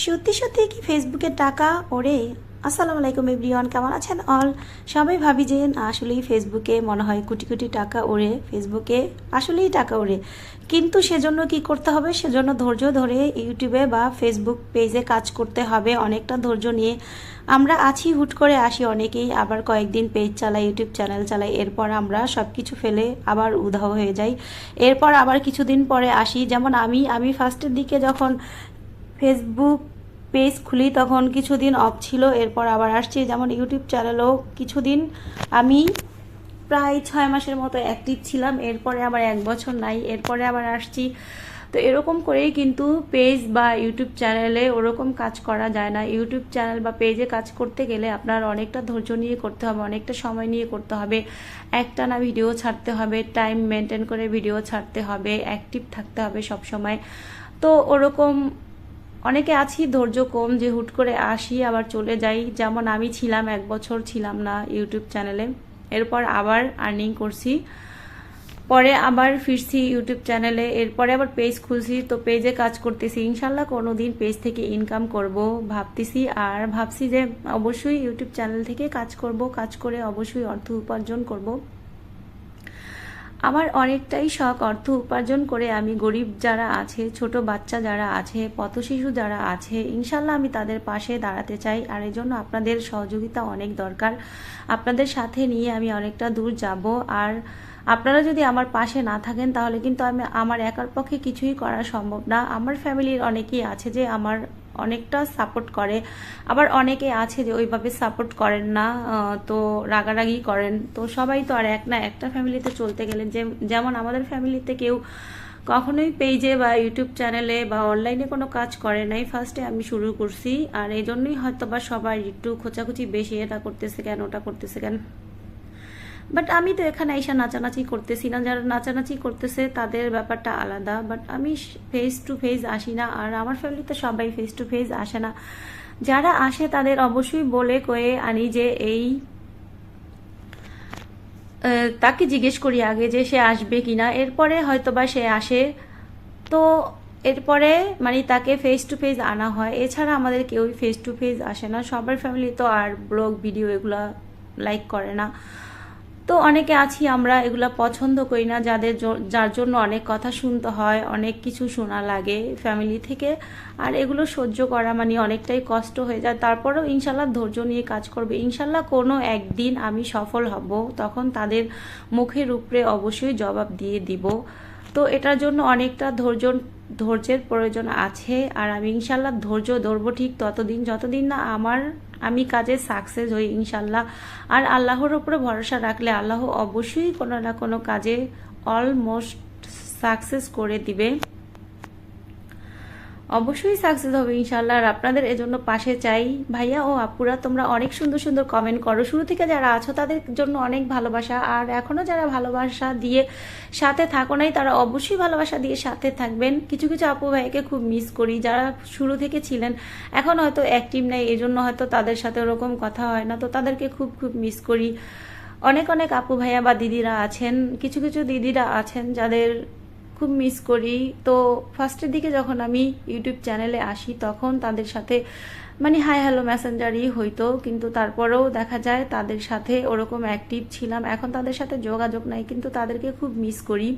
সত্যি সত্যি কি ফেসবুকে টাকা ওরে আসসালামু আলাইকুম এভরিওয়ান, কেমন আছেন অল সবাই ভাবি যে আসলেই ফেসবুকে মনে হয় কোটি কোটি টাকা ওড়ে ফেসবুকে আসলেই টাকা ওড়ে। কিন্তু সেজন্য কি করতে হবে? সেজন্য ধৈর্য ধরে ইউটিউবে বা ফেসবুক পেজে কাজ করতে হবে। অনেকটা ধৈর্য নিয়ে আমরা আছি, হুট করে আসি অনেকেই। আবার কয়েকদিন পেজ চালাই ইউটিউব চ্যানেল চালাই, এরপর আমরা সব কিছু ফেলে আবার উধাও হয়ে যাই। এরপর আবার কিছুদিন পরে আসি। যেমন আমি আমি ফার্স্টের দিকে যখন ফেসবুক পেজ খুলি, তখন কিছুদিন অফ ছিল, এরপর আবার আসছি। যেমন ইউটিউব চ্যানেলও কিছুদিন আমি প্রায় ছয় মাসের মতো অ্যাক্টিভ ছিলাম, এরপরে আবার এক বছর নাই, এরপরে আবার আসছি। তো এরকম করেই কিন্তু পেজ বা ইউটিউব চ্যানেলে ওরকম কাজ করা যায় না। ইউটিউব চ্যানেল বা পেজে কাজ করতে গেলে আপনার অনেকটা ধৈর্য নিয়ে করতে হবে, অনেকটা সময় নিয়ে করতে হবে। একটা না ভিডিও ছাড়তে হবে টাইম মেনটেন করে ভিডিও ছাড়তে হবে অ্যাক্টিভ থাকতে হবে সব সময় তো ওরকম অনেকে আছি, ধৈর্য কম, যে হুট করে আসি, আবার চলে যাই। যেমন আমি ছিলাম, এক বছর ছিলাম না ইউটিউব চ্যানেলে। এরপর আবার আর্নিং করছি। পরে আবার ফিরছি ইউটিউব চ্যানেলে। এরপরে আবার পেজ খুলছি। তো পেজে কাজ করতেছি। ইনশাল্লাহ কোনো দিন পেজ থেকে ইনকাম করব ভাবতেছি। আর ভাবছি যে অবশ্যই ইউটিউব চ্যানেল থেকে কাজ করব। কাজ করে অবশ্যই অর্থ উপার্জন করব। আমার অনেকটাই শখ অর্থ উপার্জন করে আমি গরিব যারা আছে, ছোট বাচ্চা যারা আছে পথ শিশু যারা আছে, ইনশাল্লাহ আমি তাদের পাশে দাঁড়াতে চাই। আর এই জন্য আপনাদের সহযোগিতা অনেক দরকার। আপনাদের সাথে নিয়ে আমি অনেকটা দূর যাব। আর আপনারা যদি আমার পাশে না থাকেন, তাহলে কিন্তু আমি আমার একার পক্ষে কিছুই করা সম্ভব না। আমার ফ্যামিলির অনেকেই আছে যে আমার অনেকটা সাপোর্ট করে। আবার অনেকে আছে যে ওইভাবে সাপোর্ট করেন না তো রাগারাগি করেন। তো সবাই তো আর এক না একটা ফ্যামিলিতে চলতে গেলে যে, যেমন আমাদের ফ্যামিলিতে কেউ কখনোই পেজে বা ইউটিউব চ্যানেলে বা অনলাইনে কোনো কাজ করে নাই। ফার্স্টে আমি শুরু করছি। আর এই জন্যই হয়তো বা সবাই একটু খোঁচাখুচি বেশি, এটা করতেছে কেন, ওটা করতেছে কেন? বাট আমি তো এখানে এসে নাচানাচি করতেছি না। যারা নাচানাচি করতেছে, তাদের ব্যাপারটা আলাদা। বাট আমি ফেস টু ফেস আসি না। আর আমার ফ্যামিলিতে সবাই ফেস টু ফেস আসে না। যারা আসে, তাদের অবশ্যই বলে কয়ে আনি যে এই তাকে জিজ্ঞেস করি আগে যে সে আসবে কিনা এরপরে হয়তো বা সে আসে। তো এরপরে মানে তাকে ফেস টু ফেস আনা হয়। এছাড়া আমাদের কেউই ফেস টু ফেস আসে না। সবার ফ্যামিলি তো আর ব্লগ ভিডিও এগুলা লাইক করে না। তো অনেকে আছি, আমরা এগুলো পছন্দ করি না, যাদের যার জন্য অনেক কথা শুনতে হয়, অনেক কিছু শোনা লাগে ফ্যামিলি থেকে। আর এগুলো সহ্য করা মানে অনেকটাই কষ্ট হয়ে যায়। তারপরেও ইনশাল্লাহ ধৈর্য নিয়ে কাজ করবে। ইনশাল্লাহ কোনো একদিন আমি সফল হব, তখন তাদের মুখের উপরে অবশ্যই জবাব দিয়ে দিব। তো এটার জন্য অনেকটা ধৈর্য, ধৈর্যের প্রয়োজন আছে। আর আমি ইনশাল্লাহ ধৈর্য ধরবো ঠিক ততদিন, যতদিন না আমার, আমি কাজে সাকসেস হই ইনশাল্লাহ। আর আল্লাহর ওপরে ভরসা রাখলে আল্লাহ অবশ্যই কোনো না কোনো কাজে অলমোস্ট সাকসেস করে দিবে। অবশ্যই সাকসেস হবে ইনশাল্লাহ আর আপনাদের এজন্য পাশে চাই। ভাইয়া ও আপুরা, তোমরা অনেক সুন্দর সুন্দর কমেন্ট করো। শুরু থেকে যারা আছো, তাদের জন্য অনেক ভালোবাসা। আর এখনও যারা ভালোবাসা দিয়ে সাথে থাকো নাই, তারা অবশ্যই ভালোবাসা দিয়ে সাথে থাকবেন। কিছু কিছু আপু ভাইকে খুব মিস করি। যারা শুরু থেকে ছিলেন, এখন হয়তো অ্যাক্টিভ নেই এই জন্য হয়তো তাদের সাথে ওরকম কথা হয় না। তো তাদেরকে খুব খুব মিস করি। অনেক অনেক আপু ভাইয়া বা দিদিরা আছেন। কিছু কিছু দিদিরা আছেন, যাদের খুব মিস করি। তো ফার্স্টের দিকে যখন আমি ইউটিউব চ্যানেলে আসি, তখন তাদের সাথে মানে হাই হ্যালো মেসেঞ্জারই হইতো। কিন্তু তারপরেও দেখা যায় তাদের সাথে ওরকম অ্যাক্টিভ ছিলাম। এখন তাদের সাথে যোগাযোগ নাই, কিন্তু তাদেরকে খুব মিস করি।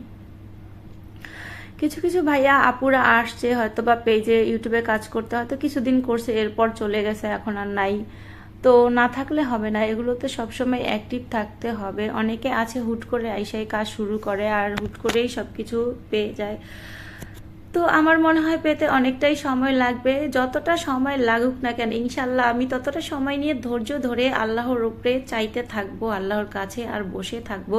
কিছু কিছু ভাইয়া আপুরা আসছে হয়তো বা পেজে ইউটিউবে কাজ করতে, হয়তো কিছুদিন করছে এরপর চলে গেছে, এখন আর নাই। তো না থাকলে হবে না। এগুলোতে সবসময় অ্যাক্টিভ থাকতে হবে। অনেকে আছে হুট করে আইসাই কাজ শুরু করে আর হুট করেই সব কিছু পেয়ে যায়। তো আমার মনে হয় পেতে অনেকটাই সময় লাগবে। যতটা সময় লাগুক না কেন ইনশাল্লাহ আমি ততটা সময় নিয়ে ধৈর্য ধরে আল্লাহর উপরে চাইতে থাকব, আল্লাহর কাছে আর বসে থাকব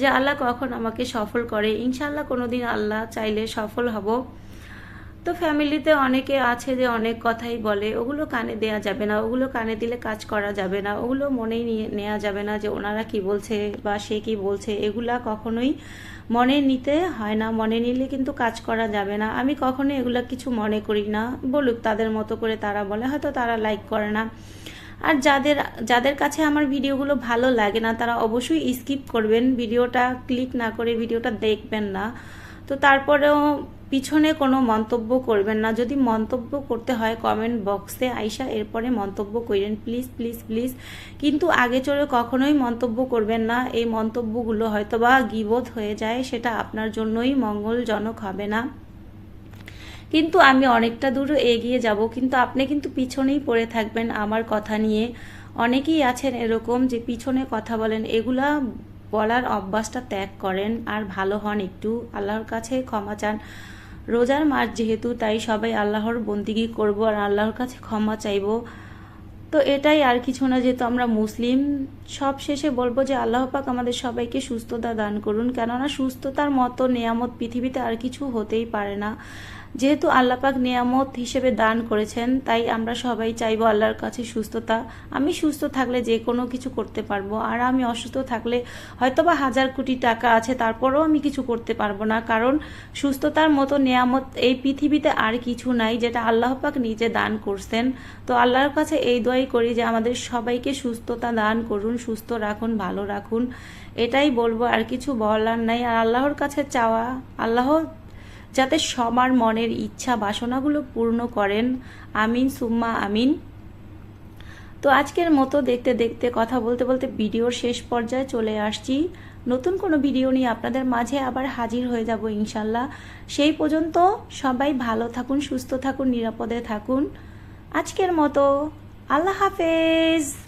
যে আল্লাহ কখন আমাকে সফল করে। ইনশাল্লাহ কোনোদিন আল্লাহ চাইলে সফল হব। তো ফ্যামিলিতে অনেকে আছে যে অনেক কথাই বলে, ওগুলো কানে দেয়া যাবে না, ওগুলো কানে দিলে কাজ করা যাবে না, ওগুলো মনেই নিয়ে নেওয়া যাবে না যে ওনারা কি বলছে বা সে কি বলছে, এগুলা কখনোই মনে নিতে হয় না, মনে নিলে কিন্তু কাজ করা যাবে না। আমি কখনোই এগুলা কিছু মনে করি না, বলুক তাদের মতো করে তারা বলে, হয়তো তারা লাইক করে না। আর যাদের যাদের কাছে আমার ভিডিওগুলো ভালো লাগে না, তারা অবশ্যই স্কিপ করবেন, ভিডিওটা ক্লিক না করে ভিডিওটা দেখবেন না। তো তারপরেও পিছনে কোনো মন্তব্য করবেন না। যদি মন্তব্য করতে হয় কমেন্ট বক্সে আইসা এরপরে মন্তব্য করেন প্লিজ প্লিজ প্লিজ কিন্তু আগে চড়ে কখনোই মন্তব্য করবেন না। এই মন্তব্যগুলো হয়তোবা গিবোধ হয়ে যায়, সেটা আপনার জন্যই মঙ্গলজনক হবে না। কিন্তু আমি অনেকটা দূর এগিয়ে যাব, কিন্তু আপনি কিন্তু পিছনেই পড়ে থাকবেন আমার কথা নিয়ে। অনেকেই আছেন এরকম যে পিছনে কথা বলেন, এগুলা বলার অভ্যাসটা ত্যাগ করেন আর ভালো হন একটু। আল্লাহর কাছে ক্ষমা চান। রোজার মাস যেহেতু, তাই সবাই আল্লাহর বন্দিগি করব আর আল্লাহর কাছে ক্ষমা চাইব। তো এটাই আর কিছু না, যেহেতু আমরা মুসলিম সব শেষে বলব যে আল্লাহ পাক আমাদের সবাইকে সুস্থতা দান করুন। কেননা সুস্থতার মতো নেয়ামত পৃথিবীতে আর কিছু হতেই পারে না। যেহেতু আল্লাহ পাক নেয়ামত হিসেবে দান করেছেন, তাই আমরা সবাই চাইব আল্লাহর কাছে সুস্থতা। আমি সুস্থ থাকলে যে কোনো কিছু করতে পারব, আর আমি অসুস্থ থাকলে হয়তোবা হাজার কোটি টাকা আছে, তারপরেও আমি কিছু করতে পারব না। কারণ সুস্থতার মতো নেয়ামত এই পৃথিবীতে আর কিছু নাই, যেটা আল্লাহ পাক নিজে দান করছেন। তো আল্লাহর কাছে এই দোয়াই করি যে আমাদের সবাইকে সুস্থতা দান করুন। সুস্থ রাখুন, ভালো রাখুন। এটাই বলব, আর কিছু বলার নাই। আর আল্লাহর কাছে চাওয়া, আল্লাহ যাতে সবার মনের ইচ্ছা, বাসনাগুলো পূর্ণ করেন। আমিন, সুম্মা, আমিন। তো আজকের মতো দেখতে দেখতে, কথা বলতে বলতে ভিডিওর শেষ পর্যায়ে চলে আসছি। নতুন কোনো ভিডিও নিয়ে আপনাদের মাঝে আবার হাজির হয়ে যাব ইনশাল্লাহ। সেই পর্যন্ত সবাই ভালো থাকুন, সুস্থ থাকুন, নিরাপদে থাকুন। আজকের মতো, আল্লাহ হাফেজ।